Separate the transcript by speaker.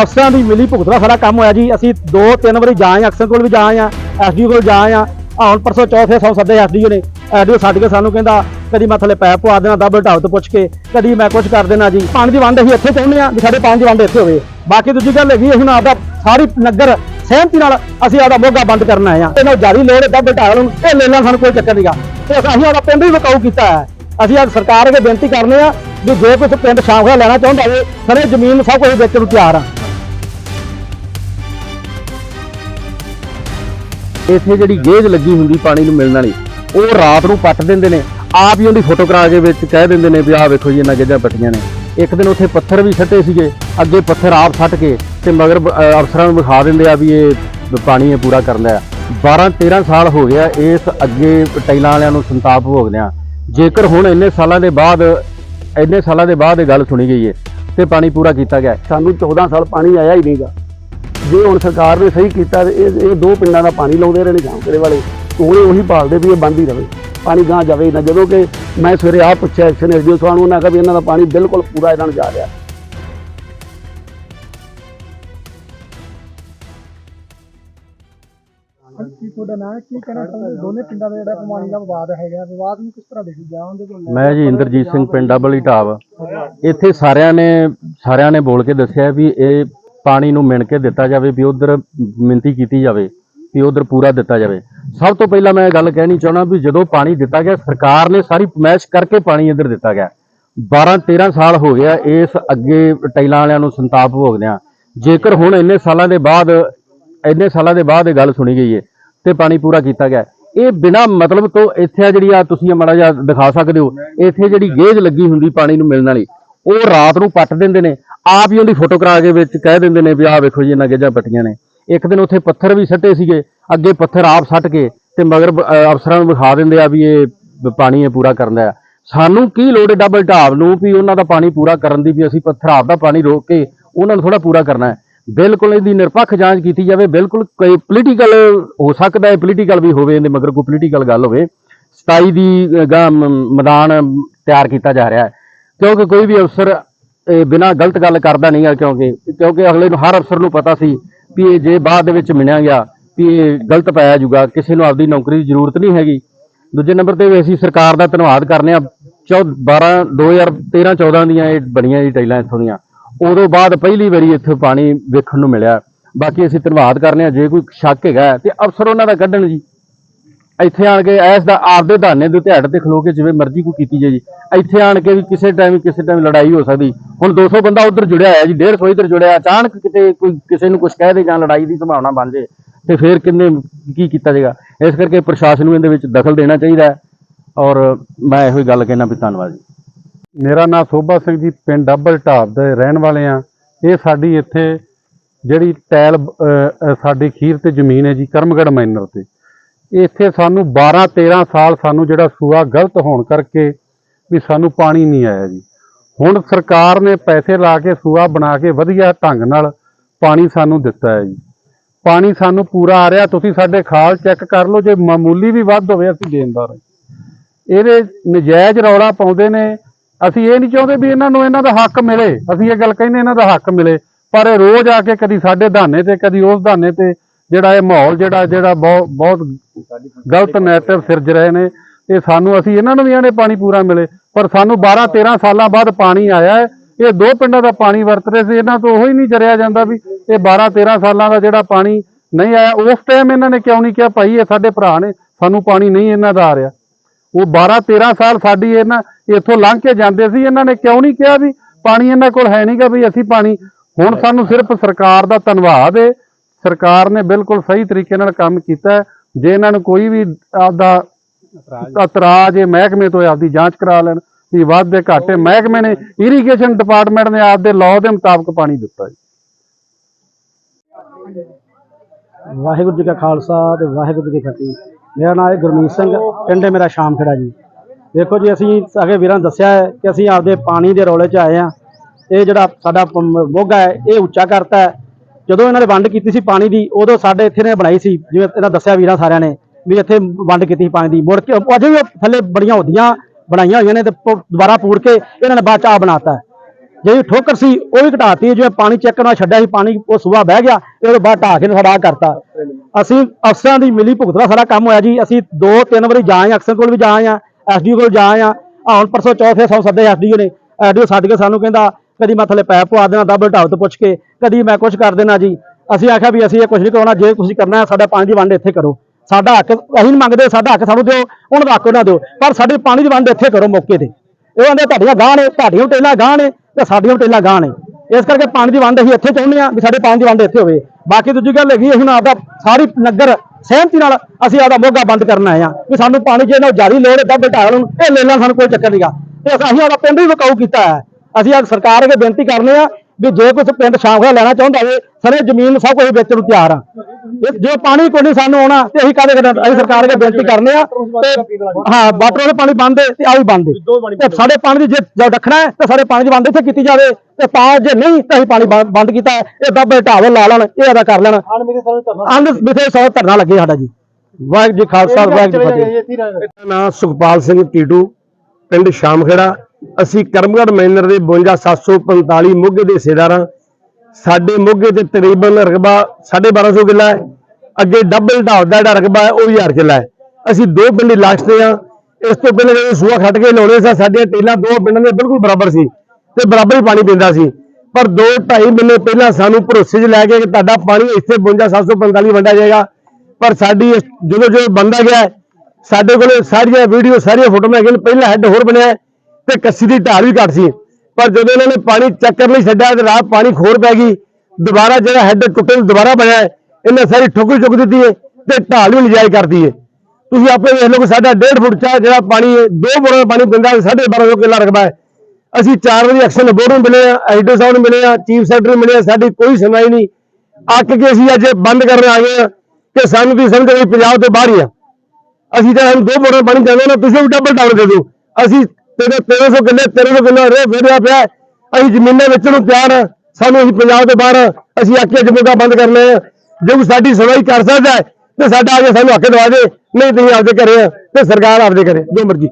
Speaker 1: ਅਫਸਰਾਂ ਦੀ ਮਿਲੀ ਭੁਗਤ ਦਾ ਸਾਡਾ ਕੰਮ ਹੋਇਆ ਜੀ। ਅਸੀਂ ਦੋ ਤਿੰਨ ਵਾਰੀ ਜਾ ਆਏ, ਅਫਸਰ ਕੋਲ ਵੀ ਜਾ ਆਏ ਆ ਐਸਡੀਓ ਕੋਲ ਜਾ ਆਏ ਆ। ਹੁਣ ਪਰਸੋਂ ਚੌਥੇ ਸੌ ਸੱਦੇ ਐਸਡੀਓ ਨੇ। ਐਸਡੀਓ ਛੱਡ ਕੇ ਸਾਨੂੰ ਕਹਿੰਦਾ, ਕਦੀ ਮੈਂ ਥੱਲੇ ਪੈਪ ਪਵਾ ਦੇਣਾ ਡਬਲ ਢਾਬ ਤੋਂ ਪੁੱਛ ਕੇ, ਕਦੀ ਮੈਂ ਕੁਝ ਕਰ ਦੇਣਾ ਜੀ। ਪਾਣੀ ਦੀ ਵੰਡ ਅਸੀਂ ਇੱਥੇ ਚਾਹੁੰਦੇ ਆ ਵੀ ਸਾਡੇ ਪਾਣੀ ਦੀ ਵੰਡ ਇੱਥੇ ਹੋਵੇ। ਬਾਕੀ ਦੂਜੀ ਗੱਲ ਹੈਗੀ ਹੁਣ ਆਪਦਾ ਸਾਰੀ ਨਗਰ ਸਹਿਮਤੀ ਨਾਲ ਅਸੀਂ ਆਪਦਾ ਮੋਗਾ ਬੰਦ ਕਰਨ ਆਏ ਆ ਇਹਨਾਂ ਜਾਰੀ ਲੋੜ ਹੈ ਡਬਲ ਢਾਬ ਨੂੰ, ਇਹ ਲੈ ਸਾਨੂੰ ਕੋਈ ਚੱਕਰ ਨਹੀਂਗਾ ਤੇ ਅਸੀਂ ਆਪਦਾ ਪਿੰਡ ਵੀ ਵਿਕਾਊ ਕੀਤਾ ਹੈ। ਅਸੀਂ ਅੱਜ ਸਰਕਾਰ ਅੱਗੇ ਬੇਨਤੀ ਕਰਨੇ ਆ ਵੀ ਜੇ ਕੋਈ ਪਿੰਡ ਸ਼ਾਮਖਾ ਲੈਣਾ ਚਾਹੁੰਦਾ ਹੋਵੇ ਸਾਰੇ ਜ਼ਮੀਨ ਸਭ ਕੁਝ ਵੇਚਣ ਨੂੰ ਤਿਆਰ ਆ।
Speaker 2: ਇੱਥੇ ਜਿਹੜੀ ਗੇਜ ਲੱਗੀ ਹੁੰਦੀ ਪਾਣੀ ਨੂੰ ਮਿਲਣ ਵਾਲੀ, ਉਹ ਰਾਤ ਨੂੰ ਪੱਟ ਦਿੰਦੇ ਨੇ। ਆਪ ਹੀ ਉਹਦੀ ਫੋਟੋ ਕਰਾ ਕੇ ਵਿੱਚ ਕਹਿ ਦਿੰਦੇ ਨੇ ਵੀ ਆਹ ਵੇਖੋ ਜੀ ਇਹਨਾਂ ਗੇਜਾਂ ਪੱਟੀਆਂ ਨੇ। ਇੱਕ ਦਿਨ ਉੱਥੇ ਪੱਥਰ ਵੀ ਸੱਟੇ ਸੀਗੇ, ਅੱਗੇ ਪੱਥਰ ਆਪ ਸੱਟ ਕੇ ਤੇ ਮਗਰ ਅਫਸਰਾਂ ਨੂੰ ਵਿਖਾ ਦਿੰਦੇ ਆ ਵੀ ਇਹ ਪਾਣੀ ਇਹ ਪੂਰਾ ਕਰ ਲਿਆ 12 13 ਸਾਲ ਹੋ ਗਿਆ ਇਸ ਅੱਗੇ ਟੈਲਾਂ ਵਾਲਿਆਂ ਨੂੰ ਸੰਤਾਪ ਭੋਗਦਿਆਂ। ਜੇਕਰ ਹੁਣ ਇੰਨੇ ਸਾਲਾਂ ਦੇ ਬਾਅਦ ਇੰਨੇ ਸਾਲਾਂ ਦੇ ਬਾਅਦ ਇਹ ਗੱਲ ਸੁਣੀ ਗਈ ਹੈ ਤੇ ਪਾਣੀ ਪੂਰਾ ਕੀਤਾ ਗਿਆ।
Speaker 1: ਸਾਨੂੰ 14 ਸਾਲ ਪਾਣੀ ਆਇਆ ਹੀ ਨਹੀਂਗਾ। ਜੇ ਹੁਣ ਸਰਕਾਰ ਨੇ ਸਹੀ ਕੀਤਾ ਤੇ ਇਹ ਇਹ ਦੋ ਪਿੰਡਾਂ ਦਾ ਪਾਣੀ ਲਾਉਂਦੇ ਰਹੇ ਨੇ ਜਾਂਕਰੇ ਵਾਲੇ। ਉਹਨੇ ਉਹੀ ਪਾਲਦੇ ਵੀ ਇਹ ਬੰਦ ਹੀ ਰਵੇ। ਪਾਣੀ ਗਾਂ ਜਾਵੇ ਨਾ। ਜਦੋਂ ਕਿ ਮੈਂ ਸਵੇਰੇ ਆਪ ਪੁੱਛਿਆ ਐਕਸ਼ਨ ਐਸਡੀਓ ਸਾਹਿਬ ਨੂੰ। ਉਹਨਾਂ ਕਿਹਾ ਵੀ ਇਹਨਾਂ ਦਾ ਪਾਣੀ ਬਿਲਕੁਲ ਪੂਰਾ ਇਹਨਾਂ ਨੂੰ ਜਾ ਰਿਹਾ।
Speaker 3: ਤੁਹਾਡਾ ਨਾਂ ਹੈ ਕੀ ਕਹਿਣਾ ਚਾਹੁੰਦੇ ਦੋਨੇ ਪਿੰਡਾਂ ਦਾ ਜਿਹੜਾ ਪਾਣੀ ਦਾ ਵਿਵਾਦ ਹੈਗਾ ਵਿਵਾਦ ਨੂੰ ਕਿਸ ਤਰ੍ਹਾਂ ਦੇਖੀ ਜਾ ਉਹਦੇ ਕੋਲ
Speaker 2: ਮੈਂ ਜੀ ਇੰਦਰਜੀਤ ਸਿੰਘ ਪਿੰਡ ਡਬਲ ਢਾਬ। ਇੱਥੇ ਸਾਰਿਆਂ ਨੇ ਸਾਰਿਆਂ ਨੇ ਬੋਲ ਕੇ ਦੱਸਿਆ ਵੀ ਇਹ ਪਾਣੀ ਨੂੰ ਮਿਣ ਕੇ ਦਿੱਤਾ ਜਾਵੇ ਵੀ ਉਧਰ ਮਿੰਤੀ ਕੀਤੀ ਜਾਵੇ ਵੀ ਉਧਰ ਪੂਰਾ ਦਿੱਤਾ ਜਾਵੇ। ਸਭ ਤੋਂ ਪਹਿਲਾਂ ਮੈਂ ਇਹ ਗੱਲ ਕਹਿਣੀ ਚਾਹਣਾ ਵੀ ਜਦੋਂ ਪਾਣੀ ਦਿੱਤਾ ਗਿਆ ਸਰਕਾਰ ਨੇ ਸਾਰੀ ਪਮੈਸ਼ ਕਰਕੇ ਪਾਣੀ ਇੱਧਰ ਦਿੱਤਾ ਗਿਆ। 12 13 ਸਾਲ ਹੋ ਗਿਆ ਇਸ ਅੱਗੇ ਟੈਲਾਂ ਵਾਲਿਆਂ ਨੂੰ ਸੰਤਾਪ ਭੋਗਦਿਆਂ। ਜੇਕਰ ਹੁਣ ਇੰਨੇ ਸਾਲਾਂ ਦੇ ਬਾਅਦ ਇੰਨੇ ਸਾਲਾਂ ਦੇ ਬਾਅਦ ਇਹ ਗੱਲ ਸੁਣੀ ਗਈ ਹੈ ਤੇ ਪਾਣੀ ਪੂਰਾ ਕੀਤਾ ਗਿਆ। ਇਹ ਬਿਨਾ ਮਤਲਬ ਤੋਂ ਇੱਥੇ ਆ ਜਿਹੜੀ ਆ ਤੁਸੀਂ ਮਾੜਾ ਜਿਹਾ ਦਿਖਾ ਸਕਦੇ ਹੋ, ਇੱਥੇ ਜਿਹੜੀ ਗੇਜ ਲੱਗੀ ਹੁੰਦੀ ਪਾਣੀ ਨੂੰ ਮਿਲਣ ਵਾਲੀ, ਉਹ ਰਾਤ ਨੂੰ ਪੱਟ ਦਿੰਦੇ ਨੇ, ਆਪ ਹੀ ਉਹਦੀ ਫੋਟੋ ਕਰਾ ਕੇ ਵਿੱਚ ਕਹਿ ਦਿੰਦੇ ਨੇ ਵੀ ਆਹ ਵੇਖੋ ਜੀ ਇਹਨਾਂ ਗੇਜਾਂ ਪੱਟੀਆਂ ਨੇ। ਇੱਕ ਦਿਨ ਉੱਥੇ ਪੱਥਰ ਵੀ ਸੱਟੇ ਸੀਗੇ, ਅੱਗੇ ਪੱਥਰ ਆਪ ਸੱਟ ਕੇ ਤੇ ਮਗਰ ਅਫਸਰਾਂ ਨੂੰ ਵਿਖਾ ਦਿੰਦੇ ਆ ਵੀ ਇਹ ਪਾਣੀ ਇਹ ਪੂਰਾ ਕਰਨ ਦਾ ਸਾਨੂੰ ਕੀ ਲੋੜ ਹੈ ਡਬਲ ਢਾਬ ਨੂੰ ਵੀ ਉਹਨਾਂ ਦਾ ਪਾਣੀ ਪੂਰਾ ਕਰਨ ਦੀ, ਵੀ ਅਸੀਂ ਪੱਥਰ, ਆਪ ਦਾ ਪਾਣੀ ਰੋਕ ਕੇ ਉਹਨਾਂ ਨੂੰ ਥੋੜਾ ਪੂਰਾ ਕਰਨਾ ਹੈ। ਬਿਲਕੁਲ ਇਹਦੀ ਨਿਰਪੱਖ ਜਾਂਚ ਕੀਤੀ ਜਾਵੇ ਬਿਲਕੁਲ ਕੋਈ ਪੋਲੀਟੀਕਲ ਹੋ ਸਕਦਾ ਹੈ ਪੋਲੀਟੀਕਲ ਵੀ ਹੋਵੇ ਇਹਦੇ ਮਗਰ ਕੋਈ ਪੋਲੀਟੀਕਲ ਗੱਲ ਹੋਵੇ 27 ਦੀ ਅਹ, ਮੈਦਾਨ ਤਿਆਰ ਕੀਤਾ ਜਾ ਰਿਹਾ ਹੈ। ਕਿਉਂਕਿ ਕੋਈ ਵੀ ਅਫਸਰ ਇਹ ਬਿਨਾਂ ਗਲਤ ਗੱਲ ਕਰਦਾ ਨਹੀਂ ਹੈ ਕਿਉਂਕਿ ਕਿਉਂਕਿ ਅਗਲੇ ਨੂੰ ਹਰ ਅਫਸਰ ਨੂੰ ਪਤਾ ਸੀ ਵੀ ਇਹ ਜੇ ਬਾਅਦ ਦੇ ਵਿੱਚ ਮਿਲਿਆ ਗਿਆ ਵੀ ਇਹ ਗਲਤ ਪਾਇਆ ਜੂਗਾ ਕਿਸੇ ਨੂੰ ਆਪਦੀ ਨੌਕਰੀ ਦੀ ਜ਼ਰੂਰਤ ਨਹੀਂ ਹੈਗੀ। ਦੂਜੇ ਨੰਬਰ ਤੇ ਅਸੀਂ ਸਰਕਾਰ ਦਾ ਧੰਨਵਾਦ ਕਰਨੇ ਆ 12 2013 14 ਦੀਆਂ ਇਹ ਬਣੀਆਂ ਜੀ ਟਾਈਲਾਂ ਇੱਥੋਂ ਦੀਆਂ। ਉਦੋਂ ਬਾਅਦ ਪਹਿਲੀ ਵਾਰੀ ਇੱਥੇ ਪਾਣੀ ਵੇਖਣ ਨੂੰ ਮਿਲਿਆ। ਬਾਕੀ ਅਸੀਂ ਧੰਨਵਾਦ ਕਰਨੇ ਆ, ਜੇ ਕੋਈ ਸ਼ੱਕ ਹੈਗਾ ਹੈ ਤੇ ਅਫਸਰ ਉਹਨਾਂ ਦਾ ਕੱਢਣ ਜੀ। ਇੱਥੇ ਆਣ ਕੇ ਐਸ ਦਾ ਆਪਦੇ ਧਾਨੇ ਦੇ ਧਿਆੜ ਤੇ ਖਲੋ ਕੇ ਜਿਵੇਂ ਮਰਜ਼ੀ ਕੋਈ ਕੀਤੀ ਜਾਏ ਜੀ। ਇੱਥੇ ਆਣ ਕੇ ਵੀ ਕਿਸੇ ਟਾਈਮ ਕਿਸੇ ਟਾਈਮ ਲੜਾਈ ਹੋ ਸਕਦੀ। ਹੁਣ 200 ਬੰਦਾ ਉਧਰ ਜੁੜਿਆ ਹੋਇਆ ਜੀ 150 ਇੱਧਰ ਜੁੜਿਆ, ਅਚਾਨਕ ਕਿਤੇ ਕੋਈ ਕਿਸੇ ਨੂੰ ਕੁਝ ਕਹਿ ਦੇ ਜਾਂ ਲੜਾਈ ਦੀ ਸੰਭਾਵਨਾ ਬਣ ਜੇ, ਤੇ ਫਿਰ ਕਿੰਨੇ ਕੀ ਕੀਤਾ ਜਾਏਗਾ। ਇਸ ਕਰਕੇ ਪ੍ਰਸ਼ਾਸਨ ਨੂੰ ਇਹਦੇ ਵਿੱਚ ਦਖਲ ਦੇਣਾ ਚਾਹੀਦਾ ਔਰ ਮੈਂ ਇਹੋ ਹੀ ਗੱਲ ਕਹਿਣਾ ਵੀ ਧੰਨਵਾਦ ਜੀ।
Speaker 4: ਮੇਰਾ ਨਾਮ ਸੋਭਾ ਸਿੰਘ ਜੀ, ਪਿੰਡ ਡੱਬਲ ਢਾਬ ਦੇ ਰਹਿਣ ਵਾਲੇ ਆ ਇਹ ਸਾਡੀ ਇੱਥੇ ਜਿਹੜੀ ਟੈਲ ਸਾਡੀ ਖੀਰ ਤੇ ਜ਼ਮੀਨ ਹੈ ਜੀ ਕਰਮਗੜ ਮਾਈਨਰ ਤੇ। ਇੱਥੇ ਸਾਨੂੰ 12 13 ਸਾਲ ਸਾਨੂੰ ਜਿਹੜਾ ਸੂਆ ਗਲਤ ਹੋਣ ਕਰਕੇ ਵੀ ਸਾਨੂੰ ਪਾਣੀ ਨਹੀਂ ਆਇਆ ਜੀ। ਹੁਣ ਸਰਕਾਰ ਨੇ ਪੈਸੇ ਲਾ ਕੇ ਸੂਆ ਬਣਾ ਕੇ ਵਧੀਆ ਢੰਗ ਨਾਲ ਪਾਣੀ ਸਾਨੂੰ ਦਿੱਤਾ ਹੈ ਜੀ। ਪਾਣੀ ਸਾਨੂੰ ਪੂਰਾ ਆ ਰਿਹਾ, ਤੁਸੀਂ ਸਾਡੇ ਖਾਲ ਚੈੱਕ ਕਰ ਲਓ, ਜੇ ਮਾਮੂਲੀ ਵੀ ਵੱਧ ਹੋਵੇ, ਅਸੀਂ ਦੇਣਦਾਰ ਇਹਦੇ ਨਜਾਇਜ਼ ਰੌਲਾ ਪਾਉਂਦੇ ਨੇ ਅਸੀਂ ਇਹ ਨਹੀਂ ਚਾਹੁੰਦੇ ਵੀ ਇਹਨਾਂ ਨੂੰ ਇਹਨਾਂ ਦਾ ਹੱਕ ਮਿਲੇ। ਅਸੀਂ ਇਹ ਗੱਲ ਕਹਿੰਦੇ ਇਹਨਾਂ ਦਾ ਹੱਕ ਮਿਲੇ। ਪਰ ਇਹ ਰੋਜ਼ ਆ ਕੇ ਕਦੀ ਸਾਡੇ ਧਾਨੇ ਤੇ, ਕਦੀ ਉਸ ਧਾਨੇ ਤੇ ਜਿਹੜਾ ਇਹ ਮਾਹੌਲ, ਜਿਹੜਾ ਜਿਹੜਾ ਬਹੁਤ ਬਹੁਤ ਗਲਤ ਨੈਟਿਵ ਸਿਰਜ ਰਹੇ ਨੇ। ਤੇ ਸਾਨੂੰ, ਅਸੀਂ ਇਹਨਾਂ ਨੂੰ ਵੀ ਆਂਦੇ ਪਾਣੀ ਪੂਰਾ ਮਿਲੇ। ਪਰ ਸਾਨੂੰ 12 13 ਸਾਲਾਂ ਬਾਅਦ ਪਾਣੀ ਆਇਆ ਹੈ। ਇਹ ਦੋ ਪਿੰਡਾਂ ਦਾ ਪਾਣੀ ਵਰਤ ਰਹੇ ਸੀ। ਇਹਨਾਂ ਤੋਂ ਉਹ ਹੀ ਨਹੀਂ ਜਰਿਆ ਜਾਂਦਾ ਵੀ ਇਹ 12 13 ਸਾਲਾਂ ਦਾ ਜਿਹੜਾ ਪਾਣੀ ਨਹੀਂ ਆਇਆ। ਉਸ ਟਾਈਮ ਇਹਨਾਂ ਨੇ ਕਿਉਂ ਨਹੀਂ ਕਿਹਾ, ਭਾਈ ਇਹ ਸਾਡੇ ਭਰਾ ਨੇ। ਸਾਨੂੰ ਪਾਣੀ ਨਹੀਂ ਇਹਨਾਂ ਦਾ ਆ ਰਿਹਾ। ਉਹ 12 13 ਸਾਲ ਸਾਡੀ ਇਹਨਾਂ ਇੱਥੋਂ ਲੰਘ ਕੇ ਜਾਂਦੇ ਸੀ ਇਹਨਾਂ ਨੇ ਕਿਉਂ ਨਹੀਂ ਕਿਹਾ ਵੀ ਪਾਣੀ ਇਹਨਾਂ ਕੋਲ ਹੈ ਨਹੀਂਗਾ ਵੀ ਅਸੀਂ ਪਾਣੀ? ਹੁਣ ਸਾਨੂੰ ਸਿਰਫ ਸਰਕਾਰ ਦਾ ਧੰਨਵਾਦ ਹੈ ਸਰਕਾਰ ਨੇ ਬਿਲਕੁਲ ਸਹੀ ਤਰੀਕੇ ਨਾਲ ਕੰਮ ਕੀਤਾ। ਜੇ ਇਹਨਾਂ ਨੂੰ ਕੋਈ ਵੀ ਆਪਦਾ ਇਤਰਾਜ਼। ਹੈ ਮਹਿਕਮੇ ਤੋਂ ਆਪਦੀ ਜਾਂਚ ਕਰਾ ਲੈਣ ਵੀ ਵੱਧ ਦੇ ਘਾਟੇ ਮਹਿਕਮੇ ਨੇ ਇਰੀਗੇਸ਼ਨ ਡਿਪਾਰਟਮੈਂਟ ਨੇ ਆਪਦੇ ਲਾਅ ਦੇ ਮੁਤਾਬਕ ਪਾਣੀ ਦਿੱਤਾ ਜੀ।
Speaker 1: ਵਾਹਿਗੁਰੂ ਜੀ ਕਾ ਖਾਲਸਾ ਤੇ ਵਾਹਿਗੁਰੂ ਜੀ ਕੀ ਫਤਿਹ। ਮੇਰਾ ਨਾਮ ਹੈ ਗੁਰਮੀਤ ਸਿੰਘ, ਪਿੰਡ ਹੈ ਮੇਰਾ ਸ਼ਾਮ ਖੇੜਾ ਜੀ। ਦੇਖੋ ਜੀ, ਅਸੀਂ ਅਗੇ ਵੀਰਾਂ ਨੂੰ ਦੱਸਿਆ ਹੈ ਕਿ ਅਸੀਂ ਆਪਦੇ ਪਾਣੀ ਦੇ ਰੌਲੇ 'ਚ ਆਏ ਆ ਇਹ ਜਿਹੜਾ ਸਾਡਾ ਪ- ਮੋਗਾ ਹੈ, ਇਹ ਉੱਚਾ ਕਰਤਾ ਹੈ। ਜਦੋਂ ਇਹਨਾਂ ਨੇ ਵੰਡ ਕੀਤੀ ਸੀ ਪਾਣੀ ਦੀ, ਉਦੋਂ ਸਾਡੇ ਇੱਥੇ ਨੇ ਬਣਾਈ ਸੀ, ਜਿਵੇਂ ਇਹਨਾਂ ਦੱਸਿਆ ਵੀਰਾਂ ਸਾਰਿਆਂ ਨੇ, ਵੀ ਇੱਥੇ ਵੰਡ ਕੀਤੀ ਪਾਣੀ ਦੀ। ਮੁੜ ਕੇ ਉਹ ਅਜੇ ਵੀ ਥੱਲੇ ਬੜੀਆਂ ਹੁੰਦੀਆਂ ਬਣਾਈਆਂ ਹੋਈਆਂ ਨੇ ਤੇ ਦੁਬਾਰਾ ਪੂੜ ਕੇ ਇਹਨਾਂ ਨੇ ਬਾਅਦ ਚ ਆ ਬਣਾਤਾ ਜਿਹੜੀ ਠੋਕਰ ਸੀ ਉਹ ਵੀ ਘਟਾਤੀ। ਜਿਵੇਂ ਪਾਣੀ ਚੈੱਕ ਕਰਨਾ ਛੱਡਿਆ ਸੀ ਪਾਣੀ ਉਹ ਸੁਬਾ ਬਹਿ ਗਿਆ ਤੇ ਉਹਦੇ ਬਾਅਦ ਢਾਹ ਕੇ ਸਾਡਾ ਆਹ ਕਰਤਾ। ਅਸੀਂ ਅਫਸਰਾਂ ਦੀ ਮਿਲੀ ਭੁਗਤ ਦਾ ਸਾਡਾ ਕੰਮ ਹੋਇਆ ਜੀ। ਅਸੀਂ ਦੋ ਤਿੰਨ ਵਾਰੀ ਜਾ ਆਏ ਹਾਂ, ਕੋਲ ਵੀ ਜਾ ਆਏ ਆ ਐਸਡੀਓ ਕੋਲ ਜਾ ਆਏ ਆ ਹੁਣ ਪਰਸੋਂ ਚੌਥੇ ਸੌ ਸੱਦੇ ਐਸਡੀਓ ਨੇ। ਐਸਡੀਓ ਛੱਡ ਕੇ ਸਾਨੂੰ ਕਹਿੰਦਾ ਕਦੀ ਮੈਂ ਥੱਲੇ ਪੈਪ ਪਵਾ ਦੇਣਾ ਡਬਲ ਢਾਬ ਤੋਂ ਪੁੱਛ ਕੇ ਕਦੀ ਮੈਂ ਕੁਝ ਕਰ ਦੇਣਾ ਜੀ। ਅਸੀਂ ਆਖਿਆ ਵੀ ਅਸੀਂ ਇਹ ਕੁਝ ਨਹੀਂ ਕਰਾਉਣਾ ਜੇ ਤੁਸੀਂ ਕਰਨਾ ਹੈ ਸਾਡਾ ਪਾਣੀ ਦੀ ਵੰਡ ਇੱਥੇ ਕਰੋ। ਸਾਡਾ ਹੱਕ ਅਸੀਂ ਨਹੀਂ ਮੰਗਦੇ ਸਾਡਾ ਹੱਕ ਸਾਨੂੰ ਦਿਓ ਉਹਨਾਂ ਦਾ ਹੱਕ ਉਹਨਾਂ ਦਿਓ। ਪਰ ਸਾਡੀ ਪਾਣੀ ਦੀ ਵੰਡ ਇੱਥੇ ਕਰੋ ਮੌਕੇ ਤੇ। ਉਹ ਕਹਿੰਦੇ ਤੁਹਾਡੀਆਂ ਗਾਂ ਨੇ ਤੁਹਾਡੀਆਂ ਟੇਲਾਂ ਗਾਂ ਨੇ ਤੇ ਸਾਡੀਆਂ ਟੇਲਾਂ ਗਾਂ ਨੇ। ਇਸ ਕਰਕੇ ਪਾਣੀ ਦੀ ਵੰਡ ਅਸੀਂ ਇੱਥੇ ਚਾਹੁੰਦੇ ਆ ਵੀ ਸਾਡੇ ਪਾਣੀ ਦੀ ਵੰਡ ਇੱਥੇ ਹੋਵੇ। ਬਾਕੀ ਦੂਜੀ ਗੱਲ ਹੈਗੀ ਅਸੀਂ ਆਪਦਾ ਸਾਰੀ ਨਗਰ ਸਹਿਮਤੀ ਨਾਲ ਅਸੀਂ ਆਪਦਾ ਮੋਗਾ ਬੰਦ ਕਰਨ ਆਏ ਆ ਵੀ ਸਾਨੂੰ ਪਾਣੀ ਜੇ ਨਾ ਜਾਰੀ ਲੋੜ ਹੈ ਡੱਬੇ ਢਾਲ ਨੂੰ ਇਹ ਲੈ ਲੈਣ ਸਾਨੂੰ ਕੋਈ ਚੱਕਰ ਨਹੀਂਗਾ ਤੇ ਅਸੀਂ ਆਪਦਾ ਪਿੰਡ ਵੀ ਵਿਕਾਊ ਕੀਤਾ ਹੈ। ਅਸੀਂ ਅੱਜ ਸਰਕਾਰ ਅੱਗੇ ਬੇਨਤੀ ਕਰਨੇ ਆ ਵੀ ਜੇ ਕੋਈ ਪਿੰਡ ਸ਼ਾਮਖਾ ਲੈਣਾ ਚਾਹੁੰਦਾ ਹੋਵੇ, ਸਾਰੇ ਜ਼ਮੀਨ ਸਭ ਕੁਝ ਵੇਚਣ ਨੂੰ ਤਿਆਰ ਆ ਜੇ ਪਾਣੀ ਕੋਈ ਨਹੀਂ ਸਾਨੂੰ ਆਉਣਾ ਤੇ ਅਸੀਂ ਕਾਹਦੇ ਕਰਾਂ ਅਸੀਂ ਸਰਕਾਰ ਅੱਗੇ ਬੇਨਤੀ ਕਰਨੇ ਆ ਤੇ ਹਾਂ ਵਾਟਰ ਵਾਲੇ ਪਾਣੀ ਬੰਦ ਤੇ ਆ ਵੀ ਬੰਦ ਤੇ ਸਾਡੇ ਪਾਣੀ ਦੀ ਜੇ ਰੱਖਣਾ ਹੈ ਤੇ ਸਾਡੇ ਪਾਣੀ ਦੀ ਬੰਦ ਇੱਥੇ ਕੀਤੀ ਜਾਵੇ ਤੇ ਤਾਂ ਜੇ ਨਹੀਂ ਤਾਂ ਅਸੀਂ ਪਾਣੀ ਬੰਦ- ਕੀਤਾ ਇਹ ਦੱਬੇ ਢਾਵੇ ਲਾ ਲੈਣ ਇਹ ਅਦਾ ਕਰ ਲੈਣ। ਅੰਨ ਵਿਥੇ ਸੌ ਧਰਨਾ। ਲੱਗੇ ਸਾਡਾ ਜੀ। ਵਾਹਿਗੁਰੂ ਜੀ ਖਾਲਸਾ ਵਾਹਿਗੁਰੂ ਜੀ ਫਤਿਹ।
Speaker 5: ਮੇਰਾ ਨਾਮ ਸੁਖਪਾਲ ਸਿੰਘ ਟੀਟੂ ਪਿੰਡ ਸ਼ਾਮਖੇੜਾ। ਅਸੀਂ ਕਰਮਗੜ ਮੈਨਰ ਦੇ 52745 ਮੋਗੇ ਦੇ ਹਿੱਸੇਦਾਰਾਂ ਸਾਡੇ ਮੋਗੇ ਤੇ ਤਕਰੀਬਨ ਰਕਬਾ 1250 ਕਿੱਲਾ ਹੈ। ਅੱਗੇ ਡਬਲ ਢਾਬ ਦਾ ਜਿਹੜਾ ਰਕਬਾ ਹੈ, ਉਹ ਵੀ 1000 ਕਿੱਲਾ ਹੈ। ਅਸੀਂ ਦੋ ਪਿੰਡ ਲਾਸਟ ਤੇ ਆ ਇਸ ਤੋਂ ਪਹਿਲਾਂ ਜਦੋਂ ਸੂਆ ਖੱਟ ਕੇ ਲਾਉਣੇ ਸੀ, ਸਾਡੀਆਂ ਟੇਲਾਂ ਦੋ ਪਿੰਡਾਂ ਦੇ ਬਿਲਕੁਲ ਬਰਾਬਰ ਸੀ ਤੇ ਬਰਾਬਰ ਹੀ ਪਾਣੀ ਪੈਂਦਾ ਸੀ। ਪਰ 2 2.5 ਮਹੀਨੇ ਪਹਿਲਾਂ ਸਾਨੂੰ ਭਰੋਸੇ 'ਚ ਲੈ ਕੇ ਕਿ ਤੁਹਾਡਾ ਪਾਣੀ ਇੱਥੇ 52745 ਵੰਡਿਆ ਜਾਏਗਾ। ਪਰ ਸਾਡੀ ਜਦੋਂ ਜਦੋਂ ਬੰਦਾ ਗਿਆ, ਸਾਡੇ ਕੋਲ ਸਾਰੀਆਂ ਵੀਡੀਓ ਸਾਰੀਆਂ ਫੋਟੋਆਂ ਹੈਗੀਆਂ ਨੇ। ਪਹਿਲਾਂ ਹੈੱਡ ਹੋਰ ਬਣਿਆ ਹੈ ਤੇ ਕੱਸੀ ਦੀ ਢਾਲ ਵੀ ਘੱਟ ਸੀ। ਪਰ ਜਦੋਂ ਇਹਨਾਂ ਨੇ ਪਾਣੀ ਚੱਕਰ ਲਈ ਛੱਡਿਆ ਤੇ ਰਾਤ ਪਾਣੀ ਖੋਰ ਪੈ ਗਈ ਦੁਬਾਰਾ ਜਿਹੜਾ ਹੈੱਡ ਟੁੱਟਣ ਦੁਬਾਰਾ ਬਣਿਆ ਹੈ, ਇਹਨੇ ਸਾਰੀ ਠੋਕਰੀ ਚੁੱਕ ਦਿੱਤੀ ਹੈ ਤੇ ਢਾਲ ਵੀ ਨਜਾਇਜ਼ ਕਰਦੀ ਹੈ। ਤੁਸੀਂ ਆਪੇ ਵੇਖ ਲਓ ਕਿ ਸਾਡਾ 1.5 ਫੁੱਟ ਚਾ ਜਿਹੜਾ ਪਾਣੀ ਹੈ, ਦੋ ਬੋਰਾਂ ਦਾ ਪਾਣੀ ਪੈਂਦਾ 1250 ਕਿੱਲਾ ਰਕਬਾ ਹੈ। ਅਸੀਂ ਚਾਰ ਵਜੇ ਐਕਸ਼ਨ ਬੋਰਡ ਨੂੰ ਮਿਲੇ ਆ ਐਡੀਓ ਸਾਹਿਬ ਨੂੰ ਮਿਲੇ ਆ ਚੀਫ ਸੈਕਟਰੀ ਨੂੰ ਮਿਲੇ ਆ ਸਾਡੀ ਕੋਈ ਸੁਣਵਾਈ ਨਹੀਂ। ਅੱਕ ਕੇ ਅਸੀਂ ਅੱਜ ਬੰਦ ਕਰਨ ਆ ਗਏ ਆ ਕਿ ਸਾਨੂੰ ਵੀ ਸਮਝ ਵੀ ਪੰਜਾਬ ਤੋਂ ਬਾਹਰ ਹੀ ਆ। ਅਸੀਂ ਤਾਂ ਸਾਨੂੰ ਦੋ ਬੋਰਾਂ ਪਾਣੀ ਚਾਹੁੰਦੇ ਨਾ ਤੁਸੀਂ ਵੀ ਡਬਲ ਡਾਊਨ ਦੇ ਦਿਓ। ਅਸੀਂ ਤੇਰੇ 1300 ਕਿੱਲੇ 1300 ਕਿੱਲਾ ਰੇ ਫੇਰਿਆ ਪਿਆ ਅਸੀਂ ਜ਼ਮੀਨਾਂ ਵੇਚਣ ਨੂੰ ਤਿਆਰ ਆ ਸਾਨੂੰ ਅਸੀਂ ਪੰਜਾਬ ਤੋਂ ਬਾਹਰ ਆ। ਅਸੀਂ ਆਖਿਆ ਜਮੂਗਾ ਬੰਦ ਕਰਨੇ ਆ ਜੇ ਕੋਈ ਸਾਡੀ ਸੁਣਵਾਈ ਕਰ ਸਕਦਾ ਤੇ ਸਾਡਾ ਆ ਕੇ ਸਾਨੂੰ ਹੱਕ ਦਵਾ ਦੇ। ਨਹੀਂ ਤੁਸੀਂ ਆਪਦੇ ਘਰੇ ਆ, ਤੇ ਸਰਕਾਰ ਆਪਦੇ ਕਰੇ ਜੋ ਮਰਜ਼ੀ।